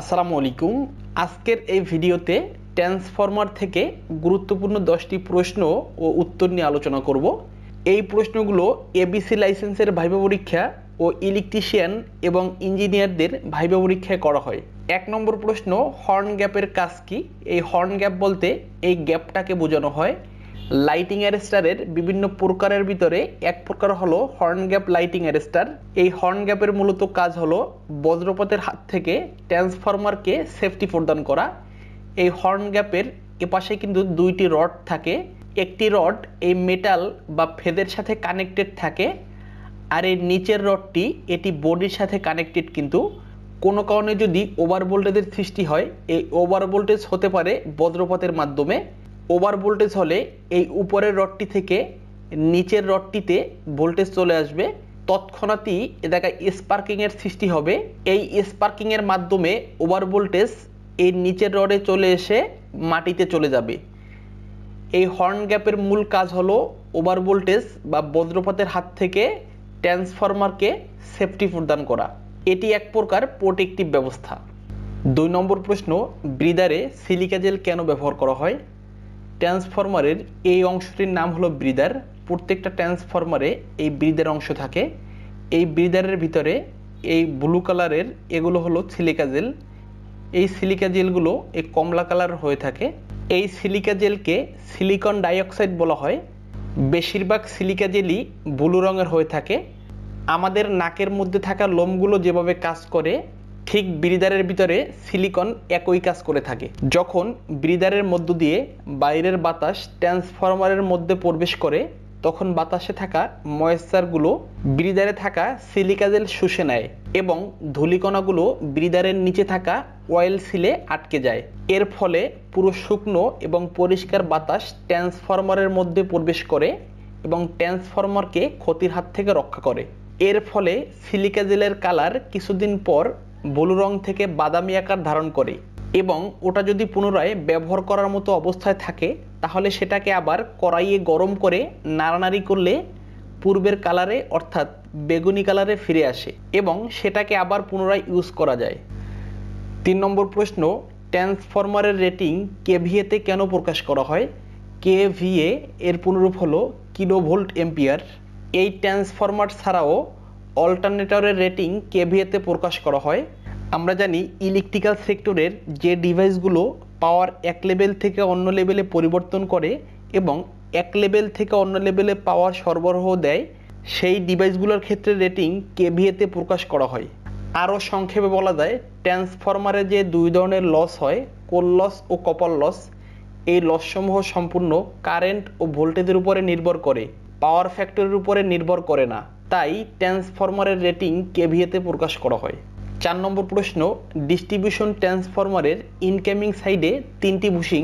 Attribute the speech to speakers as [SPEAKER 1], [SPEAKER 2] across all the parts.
[SPEAKER 1] আসসালামু আলাইকুম। আজকের এই ভিডিওতে ট্রান্সফরমার থেকে গুরুত্বপূর্ণ দশটি প্রশ্ন ও উত্তর নিয়ে আলোচনা করব। এই প্রশ্নগুলো এবিসি লাইসেন্সের ভাইবা পরীক্ষা ও ইলেকট্রিশিয়ান এবং ইঞ্জিনিয়ারদের ভাইবা পরীক্ষায় করা হয়। এক নম্বর প্রশ্ন, হর্ন গ্যাপের কাজ কি? এই হর্ন গ্যাপ বলতে এই গ্যাপটাকে বোঝানো হয়। লাইটিং অ্যারেস্টারের বিভিন্ন প্রকারের ভিতরে এক প্রকার হলো হর্ন গ্যাপ লাইটিং অ্যারেস্টার এই হর্ন গ্যাপের মূলত কাজ হলো বজ্রপাতের হাত থেকে ট্রান্সফরমারকে সেফটি প্রদান করা। এই হর্ন গ্যাপের এপাশে কিন্তু দুইটি রড থাকে। একটি রড এই মেটাল বা ফেদের সাথে কানেক্টেড থাকে আর এই নিচের রডটি এটি বডির সাথে কানেক্টেড কিন্তু। কোনো কারণে যদি ওভার ভোল্টেজের সৃষ্টি হয়, এই ওভার ভোল্টেজ হতে পারে বজ্রপাতের মাধ্যমে। ওভার ভোল্টেজ হলে এই উপরের রডটি থেকে নিচের রডটিতে ভোল্টেজ চলে আসবে। তৎক্ষণাৎই এ জায়গায় স্পার্কিংয়ের সৃষ্টি হবে। এই স্পার্কিংয়ের মাধ্যমে ওভার ভোল্টেজ এই নিচের রডে চলে এসে মাটিতে চলে যাবে। এই হর্ন গ্যাপের মূল কাজ হলো ওভার ভোল্টেজ বা বজ্রপাতের হাত থেকে ট্রান্সফরমারকে সেফটি প্রদান করা। এটি এক প্রকার প্রোটেক্টিভ ব্যবস্থা। দুই নম্বর প্রশ্ন, ব্রিদারে সিলিকা জেল কেন ব্যবহার করা হয়? ট্রান্সফরমারের এই অংশটির নাম হলো ব্রিদার। প্রত্যেকটা ট্রান্সফরমারে এই ব্রিদার অংশ থাকে। এই ব্রিদারের ভিতরে এই ব্লু কালারের এগুলো হলো সিলিকা জেল। এই সিলিকা জেলগুলো এই কমলা কালার হয়ে থাকে। এই সিলিকা জেলকে সিলিকন ডাইঅক্সাইড বলা হয়। বেশিরভাগ সিলিকা জেলই ব্লু রঙের হয়ে থাকে। আমাদের নাকের মধ্যে থাকা লোমগুলো যেভাবে কাজ করে ঠিক ব্রিদারের ভিতরে সিলিকন একই কাজ করে থাকে। যখন ব্রিদারের মধ্য দিয়ে বাইরের বাতাস ট্রান্সফরমারের মধ্যে প্রবেশ করে, তখন বাতাসে থাকা ময়েশ্চারগুলো ব্রিদারে থাকা সিলিকাজেল শুষে নেয় এবং ধূলিকণাগুলো ব্রিদারের নিচে থাকা অয়েল সিলে আটকে যায়। এর ফলে পুরো শুকনো এবং পরিষ্কার বাতাস ট্রান্সফরমারের মধ্যে প্রবেশ করে এবং ট্রান্সফরমারকে ক্ষতির হাত থেকে রক্ষা করে। এর ফলে সিলিকা জেলের কালার কিছুদিন পর ব্লু রং থেকে বাদামি আকার ধারণ করে এবং ওটা যদি পুনরায় ব্যবহার করার মতো অবস্থায় থাকে, তাহলে সেটাকে আবার কড়াইয়ে গরম করে নাড়ানাড়ি করলে পূর্বের কালারে, অর্থাৎ বেগুনি কালারে ফিরে আসে এবং সেটাকে আবার পুনরায় ইউজ করা যায়। তিন নম্বর প্রশ্ন, ট্রান্সফরমারের রেটিং কেভিএতে কেন প্রকাশ করা হয়? কেভিএ এর পুনরূপ হলো কিলোভোল্ট এম্পিয়ার। এই ট্রান্সফরমার ছাড়াও অল্টারনেটরের রেটিং কেভিএতে প্রকাশ করা হয়। আমরা জানি ইলেকট্রিক্যাল সেক্টরের যে ডিভাইসগুলো পাওয়ার এক লেভেল থেকে অন্য লেভেলে পরিবর্তন করে এবং এক লেভেল থেকে অন্য লেভেলে পাওয়ার সরবরাহ দেয়, সেই ডিভাইসগুলোর ক্ষেত্রে রেটিং কেভিএতে প্রকাশ করা হয়। আরও সংক্ষেপে বলা যায়, ট্রান্সফরমারে যে দুই ধরনের লস হয় কোল লস ও কপার লস, এই লসসমূহ সম্পূর্ণ কারেন্ট ও ভোল্টেজের উপরে নির্ভর করে, পাওয়ার ফ্যাক্টরের উপরে নির্ভর করে না। তাই ট্রান্সফরমারের রেটিং কেভিএতে প্রকাশ করা হয়। চার নম্বর প্রশ্ন, ডিস্ট্রিবিউশন ট্রান্সফরমারের ইনকামিং সাইডে তিনটি বুশিং,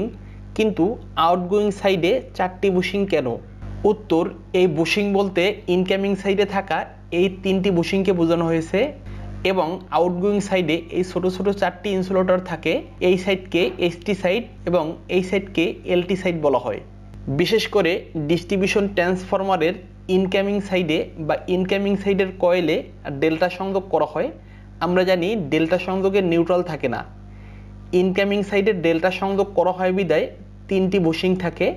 [SPEAKER 1] কিন্তু আউটগোয়িং সাইডে চারটি বুশিং কেন? উত্তর, এই বুশিং বলতে ইনকামিং সাইডে থাকা এই তিনটি বুশিংকে বোঝানো হয়েছে এবং আউটগোয়িং সাইডে এই ছোট ছোট চারটি ইনসুলেটর থাকে, এই সাইডকে এসটি সাইড এবং এই সাইডকে এলটি সাইড বলা হয়। বিশেষ করে ডিস্ট্রিবিউশন ট্রান্সফরমারের ইনকামিং সাইডে বা ইনকামিং সাইডের কয়েলে ডেল্টা সংযোগ করা হয়। আমরা জানি ডেল্টা সংযোগের নিউট্রাল থাকে না। ইনকামিং সাইডে ডেল্টা সংযোগ করা হয় বিদায় তিনটি বুশিং থাকে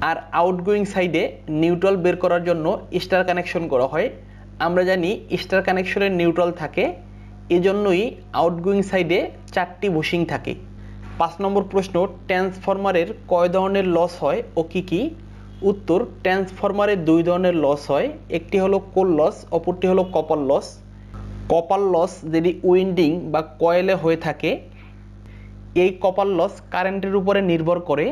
[SPEAKER 1] আর আউটগোয়িং সাইডে নিউট্রাল বের করার জন্য স্টার কানেকশন করা হয়। আমরা জানি স্টার কানেকশনের নিউট্রাল থাকে, এজন্যই আউটগোয়িং সাইডে চারটি বুশিং থাকে। পাঁচ নম্বর প্রশ্ন, ট্রান্সফরমারের কয় ধরনের লস হয় ও কি কি? উত্তর, ট্রান্সফরমারের দুই ধরনের লস হয়, একটি হলো কোল লস, অপরটি হলো কপার লস। কপার লস যদি উইন্ডিং বা কয়েলে হয়ে থাকে, এই কপার লস কারেন্টের উপরে নির্ভর করে।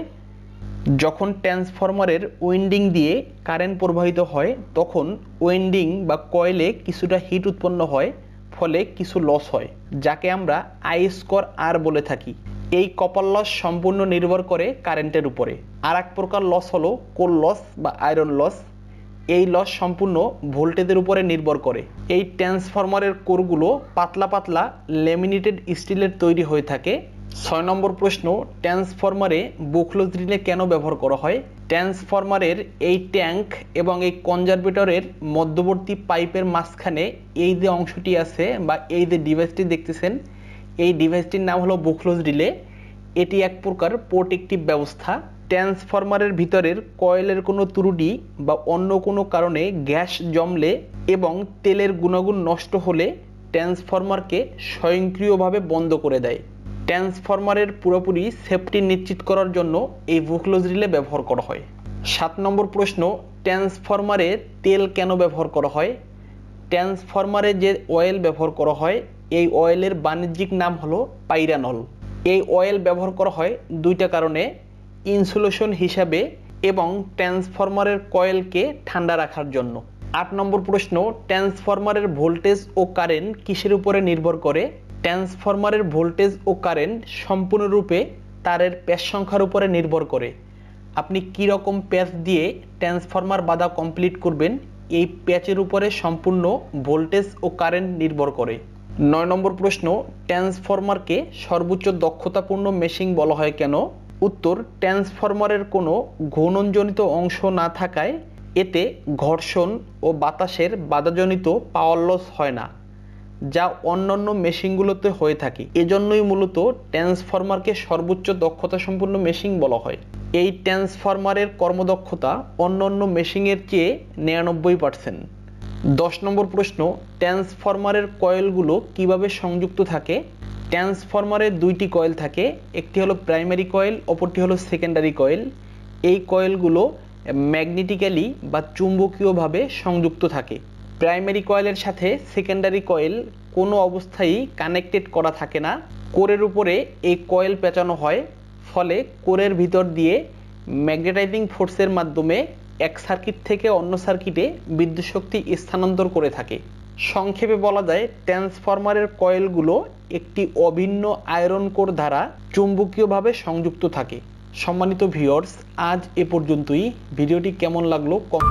[SPEAKER 1] যখন ট্রান্সফরমারের উইন্ডিং দিয়ে কারেন্ট প্রবাহিত হয়, তখন উইন্ডিং বা কয়েলে কিছুটা হিট উৎপন্ন হয়, ফলে কিছু লস হয়, যাকে আমরা আই স্কোর আর বলে থাকি। এই কপার লস সম্পূর্ণ নির্ভর করে কারেন্টের উপরে। আর এক প্রকার লস হলো কোল লস বা আয়রন লস এই লস সম্পূর্ণ ভোল্টেজের উপরে নির্ভর করে। এই ট্রান্সফরমারের কোরগুলো পাতলা পাতলা লেমিনেটেড স্টিলের তৈরি হয়ে থাকে। ছয় নম্বর প্রশ্ন ট্রান্সফরমারে বুকলোজ রিলে কেন ব্যবহার করা হয়? ট্রান্সফরমারের এই ট্যাঙ্ক এবং এই কনজারভেটরের মধ্যবর্তী পাইপের মাঝখানে এই যে অংশটি আছে বা এই যে ডিভাইসটি দেখতেছেন এই ডিভাইসটির নাম হলো বুকলোজ রিলে। এটি এক প্রকার প্রোটেকটিভ ব্যবস্থা। ট্রান্সফরমারের ভিতরের কয়েলের কোনো ত্রুটি বা অন্য কোনো কারণে গ্যাস জমলে এবং তেলের গুণাগুণ নষ্ট হলে ট্রান্সফরমারকে স্বয়ংক্রিয়ভাবে বন্ধ করে দেয়। ট্রান্সফরমারের পুরোপুরি সেফটি নিশ্চিত করার জন্য এই বুকলোজ রিলে ব্যবহার করা হয়। সাত নম্বর প্রশ্ন, ট্রান্সফরমারে তেল কেন ব্যবহার করা হয়? ট্রান্সফরমারে যে অয়েল ব্যবহার করা হয় এই অয়েলের বাণিজ্যিক নাম হলো পাইরানল। এই অয়েল ব্যবহার করা হয় দুইটা কারণে ইনসুলেশন হিসাবে এবং ট্রান্সফরমারের কয়েলকে ঠান্ডা রাখার জন্য। আট নম্বর প্রশ্ন ট্রান্সফরমারের ভোল্টেজ ও কারেন্ট কিসের উপরে নির্ভর করে? ট্রান্সফরমারের ভোল্টেজ ও কারেন্ট সম্পূর্ণরূপে তারের প্যাচ সংখ্যার উপরে নির্ভর করে। আপনি কী রকম প্যাচ দিয়ে ট্রান্সফরমার বাধা কমপ্লিট করবেন? এই প্যাচের উপরে সম্পূর্ণ ভোল্টেজ ও কারেন্ট নির্ভর করে। নয় নম্বর প্রশ্ন, ট্রান্সফরমারকে সর্বোচ্চ দক্ষতাপূর্ণ মেশিন বলা হয় কেন? উত্তর, ট্রান্সফরমারের কোনো ঘূর্ণনজনিত অংশ না থাকায় এতে ঘর্ষণ ও বাতাসের বাধাজনিত পাওয়ার লস হয় না, যা অন্যান্য মেশিনগুলোতে হয়ে থাকে। এজন্যই মূলত ট্রান্সফরমারকে সর্বোচ্চ দক্ষতা সম্পন্ন মেশিন বলা হয়। এই ট্রান্সফরমারের কর্মদক্ষতা অন্যান্য মেশিনের চেয়ে নিরানব্বই পার্সেন্ট দশ নম্বর প্রশ্ন, ট্রান্সফরমারের কয়েলগুলো কীভাবে সংযুক্ত থাকে? ট্রান্সফরমারের দুইটি কয়েল থাকে, একটি হলো প্রাইমারি কয়েল, অপরটি হলো সেকেন্ডারি কয়েল। এই কয়েলগুলো ম্যাগনেটিক্যালি বা চুম্বকীয়ভাবে সংযুক্ত থাকে। প্রাইমারি কয়েলের সাথে সেকেন্ডারি কয়েল কোনো অবস্থায় কানেক্টেড করা থাকে না। কোরের উপরে এই কয়েল পেঁচানো হয়, ফলে কোরের ভিতর দিয়ে ম্যাগনেটাইজিং ফোর্সের মাধ্যমে এক সার্কিট থেকে অন্য সার্কিটে বিদ্যুৎ শক্তি স্থানান্তর করে থাকে। সংক্ষেপে বলা যায়, ট্রান্সফরমারের কয়েলগুলো একটি অভিন্ন আয়রন কোর দ্বারা চুম্বকীয়ভাবে সংযুক্ত থাকে। সম্মানিত ভিউয়ার্স, আজ এ পর্যন্তই। ভিডিওটি কেমন লাগল কম